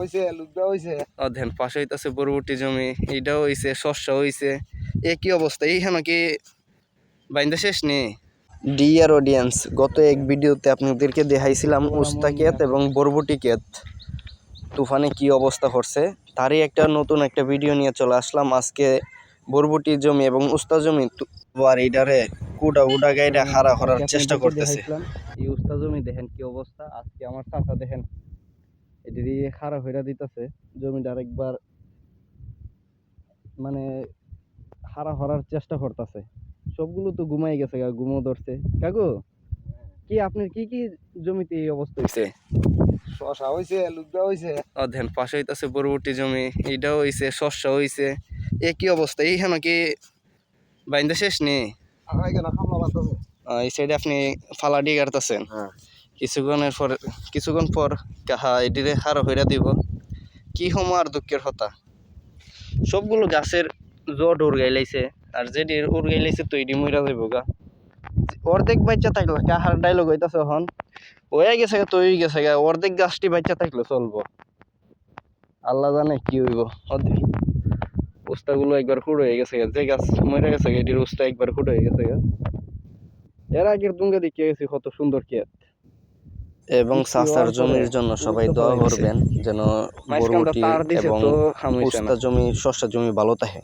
হইছে লুকদা হইছে। অধ্যয়ন পাশে হইতাছে বরবটি জমি এইটাও হইছে শস্য হইছে। এ কি অবস্থা? এইখানে কি বাইন্দা শেষ নেই ডিয়ার অডিয়েন্স গত এক ভিডিওতে আপনাদেরকে দেখাইছিলাম উস্তা ক্ষেত এবং বরবটি ক্ষেত। তুফানে কি অবস্থা করছে তারই একটা নতুন একটা ভিডিও নিয়ে চলে আসলাম। আজকে বরবটি জমি এবং উস্তা জমি তু- আর এইটারে কুটা উডা গাইডা হারা করার চেষ্টা করতেছে। এই উস্তা জমি দেখেন কি অবস্থা? আজকে আমার চাচা দেখেন এটি দিয়ে খাড়া হইরা দিতেছে জমিটা আরেকবার মানে হারা হরার চেষ্টা করতেছে। সবগুলো তো ঘুমাই গেছে ঘুমো ধরছে। কাকু কি আপনার কি কি জমিতে এই অবস্থা হইছে? শশা হইছে লুকদা হইছে। অধ্যয়ন পাশে হইতাছে বরবটি জমি এইটাও হইছে শস্য হইছে। এ কি অবস্থা? এইখানে কি বাইন্দা শেষ নেই এই সাইডে আপনি ফালা দিয়ে গাড়তেছেন হ্যাঁ। কিছুক্ষণের পর, কিছুক্ষণ পর কাহা এটিরে হারা হইরা দিব। কি হমো আর দুঃখের হতা? সবগুলো গাছের জট উড়গাইলাইছে আর যেটি উড়গাইলাইছে তো এটি মইরা যাইব গা। অর্ধেক বাচ্চা থাকলে, কাহার ডাইলগ হইতাছে হন হয়ে গেছে গা, তৈরি গেছে গা, অর্ধেক গাছটি বাচ্চা থাকলে, চলবো। আল্লাহ জানে কি হইব উস্তাগুলো একবার ফুড় হয়ে গেছে যে গাছ মরে গেছে এটির উস্তা একবার ফুট হয়ে গেছে গা। এর আগের দুঙ্গা দেখে গেছি, কত সুন্দর ক্ষেত। এবং সাস্তার জমির জন্য সবাই দোয়া করবেন যেন বরবটি এবং উস্তা জমি শস্য জমি ভালো থাকে।